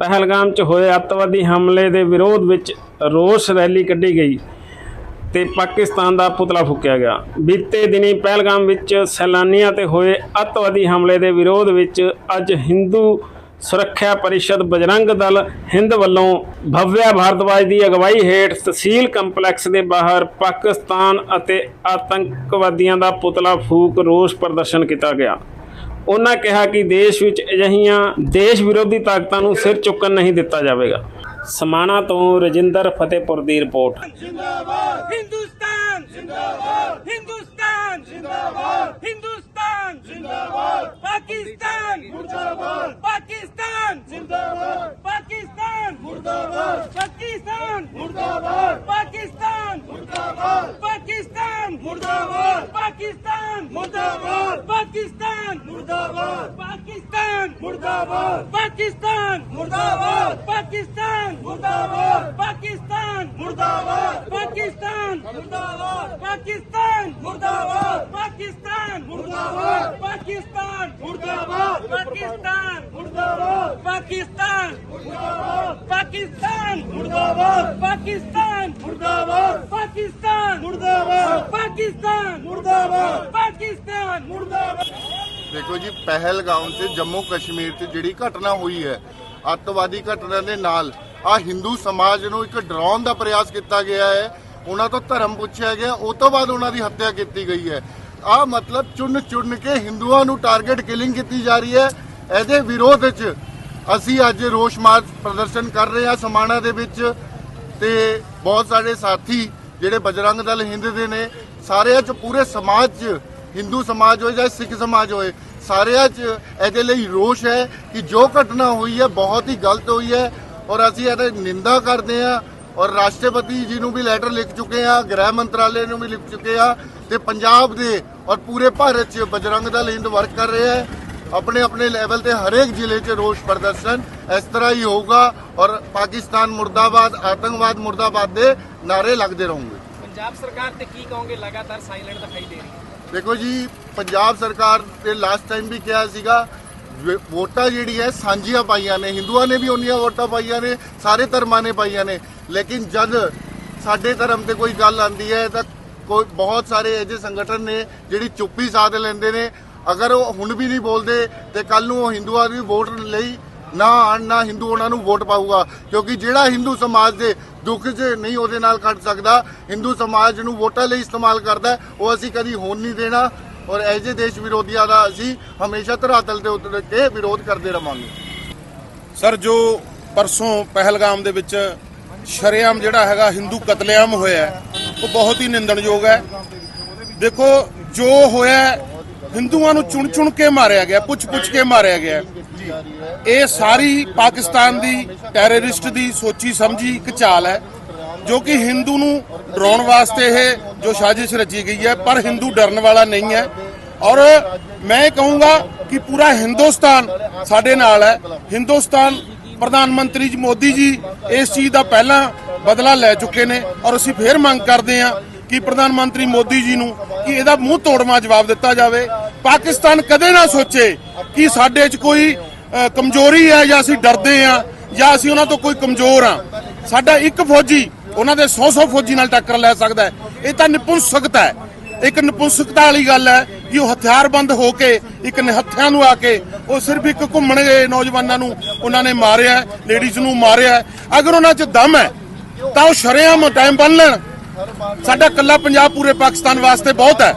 ਪਹਿਲਗਾਮ 'ਚ ਹੋਏ ਅੱਤਵਾਦੀ ਹਮਲੇ ਦੇ ਵਿਰੋਧ ਵਿੱਚ ਰੋਸ ਰੈਲੀ ਕੱਢੀ ਗਈ ਤੇ ਪਾਕਿਸਤਾਨ ਦਾ ਪੁਤਲਾ ਫੂਕਿਆ ਗਿਆ। ਬੀਤੇ ਦਿਨੀ ਪਹਿਲਗਾਮ ਵਿੱਚ ਸੈਲਾਨੀਆਂ ਤੇ ਹੋਏ ਅੱਤਵਾਦੀ ਹਮਲੇ ਦੇ ਵਿਰੋਧ ਵਿੱਚ ਅੱਜ ਹਿੰਦੂ ਸੁਰੱਖਿਆ ਪਰਿਸ਼ਦ ਬਜਰੰਗ ਦਲ ਹਿੰਦ ਵੱਲੋਂ ਭਵਿਆ ਭਾਰਦਵਾਜ਼ ਦੀ ਅਗਵਾਈ ਹੇਠ ਤਹਿਸੀਲ ਕੰਪਲੈਕਸ ਦੇ ਬਾਹਰ ਪਾਕਿਸਤਾਨ ਅਤੇ ਆਤੰਕਵਾਦੀਆਂ ਦਾ ਪੁਤਲਾ ਫੂਕ ਰੋਸ ਪ੍ਰਦਰਸ਼ਨ ਕੀਤਾ ਗਿਆ। ਉਹਨਾਂ ਕਿਹਾ ਕਿ ਦੇਸ਼ ਵਿੱਚ ਅਜਿਹੀਆਂ ਦੇਸ਼ ਵਿਰੋਧੀ ਤਾਕਤਾਂ ਨੂੰ ਸਿਰ ਚੁੱਕਣ ਨਹੀਂ ਦਿੱਤਾ ਜਾਵੇਗਾ। ਸਮਾਣਾ ਤੋਂ ਰਜਿੰਦਰ ਫਤਿਹਪੁਰ ਦੀ ਰਿਪੋਰਟ। ਪਾਕਿਸਤਾਨ ਮੁਰਦਾਬਾਦ। ਪਾਕਿਸਤਾਨ ਮੁਰਦਾਬਾਦ। ਪਾਕਿਸਤਾਨ ਮੁਰਦਾਬਾਦ। ਪਾਕਿਸਤਾਨ ਮੁਰਦਾਬਾਦ। ਪਾਕਿਸਤਾਨ ਮੁਰਦਾਬਾਦ। पाकिस्तान मुर्दाबाद पाकिस्तान मुर्दाबाद पाकिस्तान मुर्दाबाद पाकिस्तान मुर्दाबाद पाकिस्तान मुर्दाबाद पाकिस्तान मुर्दाबाद पाकिस्तान मुर्दाबाद पाकिस्तान मुर्दाबाद पाकिस्तान मुर्दाबाद पाकिस्तान मुर्दाबाद पाकिस्तान मुर्दाबाद पाकिस्तान मुर्दाबाद पाकिस्तान मुर्दाबाद पाकिस्तान मुर्दाबाद पाकिस्तान मुर्दाबाद ਪਾਕਿਸਤਾਨ। ਮੁਰਦਾਬਾਦ ਦੇਖੋ ਜੀ, ਪਹਿਲਗਾਮ ਤੇ ਜੰਮੂ ਕਸ਼ਮੀਰ ਤੇ ਜਿਹੜੀ ਘਟਨਾ ਹੋਈ ਹੈ, ਅੱਤਵਾਦੀ ਘਟਨਾ ਦੇ ਨਾਲ ਆ ਹਿੰਦੂ ਸਮਾਜ ਨੂੰ ਇੱਕ ਡਰਾਉਣ ਦਾ ਪ੍ਰਯਾਸ ਕੀਤਾ ਗਿਆ ਹੈ। ਉਹਨਾਂ ਤੋਂ ਧਰਮ ਪੁੱਛਿਆ ਗਿਆ, ਉਹ ਤੋਂ ਬਾਅਦ ਉਹਨਾਂ ਦੀ ਹੱਤਿਆ ਕੀਤੀ ਗਈ ਹੈ। ਆ ਮਤਲਬ ਚੁੰਨ ਚੁਣ ਕੇ ਹਿੰਦੂਆਂ ਨੂੰ ਟਾਰਗੇਟ ਕਿਲਿੰਗ ਕੀਤੀ ਜਾ ਰਹੀ ਹੈ। ਇਹਦੇ ਵਿਰੋਧ ਵਿੱਚ ਅਸੀਂ ਅੱਜ ਰੋਸ ਮਾਰਚ ਪ੍ਰਦਰਸ਼ਨ ਕਰ ਰਹੇ ਹਾਂ ਸਮਾਣਾ ਦੇ ਵਿੱਚ ਤੇ ਬਹੁਤ ਸਾਰੇ ਸਾਥੀ ਜਿਹੜੇ ਬਜਰੰਗ ਦਲ ਹਿੰਦ ਦੇ ਨੇ, ਸਾਰਿਆਂ ਚ ਪੂਰੇ ਸਮਾਜ 'ਚ ਹਿੰਦੂ ਸਮਾਜ ਹੋਏ ਜਾਂ ਸਿੱਖ ਸਮਾਜ ਹੋਏ, ਸਾਰਿਆਂ ਚ ਇਹਦੇ ਲਈ ਰੋਸ਼ ਹੈ ਕਿ ਜੋ ਘਟਨਾ ਹੋਈ ਹੈ ਬਹੁਤ ਹੀ ਗਲਤ ਹੋਈ ਹੈ ਔਰ ਅਸੀਂ ਇਹਦੀ ਨਿੰਦਾ ਕਰਦੇ ਹਾਂ ਔਰ ਰਾਸ਼ਟਰਪਤੀ ਜੀ ਨੂੰ ਵੀ ਲੈਟਰ ਲਿਖ ਚੁੱਕੇ ਹਾਂ, ਗ੍ਰਹਿ ਮੰਤਰਾਲੇ ਨੂੰ ਵੀ ਲਿਖ ਚੁੱਕੇ ਹਾਂ ਤੇ ਪੰਜਾਬ ਦੇ ਔਰ ਪੂਰੇ ਭਾਰਤ ਚ ਬਜਰੰਗ ਦਾ ਹਿੰਦ ਵਰਕ ਕਰ ਰਿਹਾ ਹੈ। ਆਪਣੇ ਆਪਣੇ ਲੈਵਲ ਤੇ ਹਰੇਕ ਜ਼ਿਲ੍ਹੇ 'ਚ ਰੋਸ ਪ੍ਰਦਰਸ਼ਨ ਇਸ ਤਰ੍ਹਾਂ ਹੀ ਹੋਊਗਾ ਔਰ ਪਾਕਿਸਤਾਨ ਮੁਰਦਾਬਾਦ, ਆਤੰਕਵਾਦ ਮੁਰਦਾਬਾਦ ਦੇ ਨਾਰੇ ਲੱਗਦੇ ਰਹੋਗੇ। ਪੰਜਾਬ ਸਰਕਾਰ ਤੇ ਕੀ ਕਹੋਗੇ? ਲਗਾਤਾਰ ਸਾਇਲੈਂਟ ਦਿਖਾਈ ਦੇ ਰਹੀ ਹੈ। ਦੇਖੋ ਜੀ, ਪੰਜਾਬ ਸਰਕਾਰ ਨੇ ਲਾਸਟ ਟਾਈਮ ਵੀ ਕਿਹਾ ਸੀਗਾ ਵੋਟਾਂ ਜਿਹੜੀ ਹੈ ਸਾਂਝੀਆਂ ਪਾਈਆਂ ਨੇ। ਹਿੰਦੂਆਂ ਨੇ ਵੀ ਉਹਨੀਆਂ ਵੋਟਾਂ ਪਾਈਆਂ ਨੇ, ਸਾਰੇ ਧਰਮਾਂ ਨੇ ਪਾਈਆਂ ਨੇ। ਲੇਕਿਨ ਜਦ ਸਾਡੇ ਧਰਮ ਤੇ ਕੋਈ ਗੱਲ ਆਂਦੀ ਹੈ ਤਾਂ ਕੋਈ, ਬਹੁਤ ਸਾਰੇ ਅਜਿਹੇ ਸੰਗਠਨ ਨੇ, ਜਿਹੜੀ ਚੁੱਪੀ ਸਾਧ ਲੈਂਦੇ ਨੇ। ਅਗਰ ਉਹ ਹੁਣ ਵੀ ਨਹੀਂ ਬੋਲਦੇ, ਤੇ ਕੱਲ ਨੂੰ ਉਹ ਹਿੰਦੂਆਂ ਦੀ ਵੋਟ ਲਈ ਨਾ ਆਣ ਨਾ ਹਿੰਦੂ ਉਹਨਾਂ ਨੂੰ ਵੋਟ ਪਾਊਗਾ। ਕਿਉਂਕਿ ਜਿਹੜਾ ਹਿੰਦੂ ਸਮਾਜ ਦੇ ਦੁੱਖ 'ਚ ਨਹੀਂ ਉਹਦੇ ਨਾਲ ਖੜ ਸਕਦਾ, ਹਿੰਦੂ ਸਮਾਜ ਨੂੰ ਵੋਟਾਂ ਲਈ ਇਸਤੇਮਾਲ ਕਰਦਾ ਉਹ ਅਸੀਂ ਕਦੀ ਹੋਣ ਨਹੀਂ ਦੇਣਾ। ਔਰ ਐਜੇ ਦੇਸ਼ ਵਿਰੋਧੀਆਂ ਦਾ ਅਸੀਂ ਹਮੇਸ਼ਾ ਧਰਾਤਲ ਤੇ ਉਤਰ ਕੇ ਵਿਰੋਧ ਕਰਦੇ ਰਵਾਂਗੇ। ਸਰ, ਜੋ ਪਰਸੋਂ ਪਹਿਲਗਾਮ ਦੇ ਵਿੱਚ ਸ਼ਰੇਆਮ ਜਿਹੜਾ ਹੈਗਾ ਹਿੰਦੂ ਕਤਲੇਆਮ ਹੋਇਆ ਉਹ ਬਹੁਤ ਹੀ ਨਿੰਦਣਯੋਗ ਹੈ। ਦੇਖੋ, ਜੋ ਹੋਇਆ ਹਿੰਦੂਆਂ ਨੂੰ ਚੁਣ ਚੁਣ ਕੇ ਮਾਰਿਆ ਗਿਆ ਪੁੱਛ ਪੁੱਛ ਕੇ ਮਾਰਿਆ ਗਿਆ। ਇਹ ਸਾਰੀ ਪਾਕਿਸਤਾਨ ਦੀ ਟੈਰਰਿਸਟ ਦੀ ਸੋਚੀ ਸਮਝੀ ਇੱਕ ਚਾਲ ਹੈ, ਜੋ ਕਿ ਹਿੰਦੂ ਨੂੰ ਡਰਾਉਣ ਵਾਸਤੇ ਇਹ ਜੋ ਸਾਜ਼ਿਸ਼ ਰਚੀ ਗਈ ਹੈ, ਪਰ ਹਿੰਦੂ ਡਰਨ ਵਾਲਾ ਨਹੀਂ ਹੈ। ਔਰ ਮੈਂ ਕਹੂੰਗਾ ਕਿ ਪੂਰਾ ਹਿੰਦੁਸਤਾਨ ਸਾਡੇ ਨਾਲ ਹੈ। ਹਿੰਦੁਸਤਾਨ ਪ੍ਰਧਾਨ ਮੰਤਰੀ ਜੀ ਮੋਦੀ ਜੀ ਇਸ ਚੀਜ਼ ਦਾ ਪਹਿਲਾਂ ਬਦਲਾ ਲੈ ਚੁੱਕੇ ਨੇ ਔਰ ਅਸੀਂ ਫੇਰ ਮੰਗ ਕਰਦੇ ਹਾਂ ਕਿ ਪ੍ਰਧਾਨ ਮੰਤਰੀ ਮੋਦੀ ਜੀ ਨੂੰ ਕਿ ਇਹਦਾ ਮੂੰਹ ਤੋੜਵਾ ਜਵਾਬ ਦਿੱਤਾ ਜਾਵੇ। ਪਾਕਿਸਤਾਨ ਕਦੇ ਨਾ ਸੋਚੇ ਕਿ ਸਾਡੇ 'ਚ ਕੋਈ ਕਮਜ਼ੋਰੀ ਹੈ ਜਾਂ ਅਸੀਂ ਡਰਦੇ ਹਾਂ ਜਾਂ ਅਸੀਂ ਉਹਨਾਂ ਤੋਂ ਕੋਈ ਕਮਜ਼ੋਰ ਹਾਂ ਸਾਡਾ ਇੱਕ ਫੌਜੀ ਉਹਨਾਂ ਦੇ 100-100 ਫੌਜੀ ਨਾਲ ਟੱਕਰ ਲੈ ਸਕਦਾ ਹੈ। ਇਹ ਤਾਂ ਨਿਪੁੰਸਕਤਾ ਹੈ। ਇੱਕ ਨਿਪੁੰਸਕਤਾ ਵਾਲੀ ਗੱਲ ਹੈ ਕਿ ਉਹ ਹਥਿਆਰਬੰਦ ਹੋ ਕੇ, ਇੱਕ ਨਿਹੱਥਿਆਂ ਨੂੰ ਆ ਕੇ, ਉਹ ਸਿਰਫ ਇੱਕ ਘੁੰਮਣ ਗਏ ਨੌਜਵਾਨਾਂ ਨੂੰ ਉਹਨਾਂ ਨੇ ਮਾਰਿਆ ਲੇਡੀਜ਼ ਨੂੰ ਮਾਰਿਆ ਅਗਰ ਉਹਨਾਂ 'ਚ ਦਮ ਹੈ, ਤਾਂ ਉਹ ਸ਼ਰੇਆਮ ਟਾਈਮ ਬੰਨ ਲੈਣ। ਸਾਡਾ ਕੱਲਾ ਪੰਜਾਬ ਪੂਰੇ ਪਾਕਿਸਤਾਨ ਵਾਸਤੇ ਬਹੁਤ ਹੈ।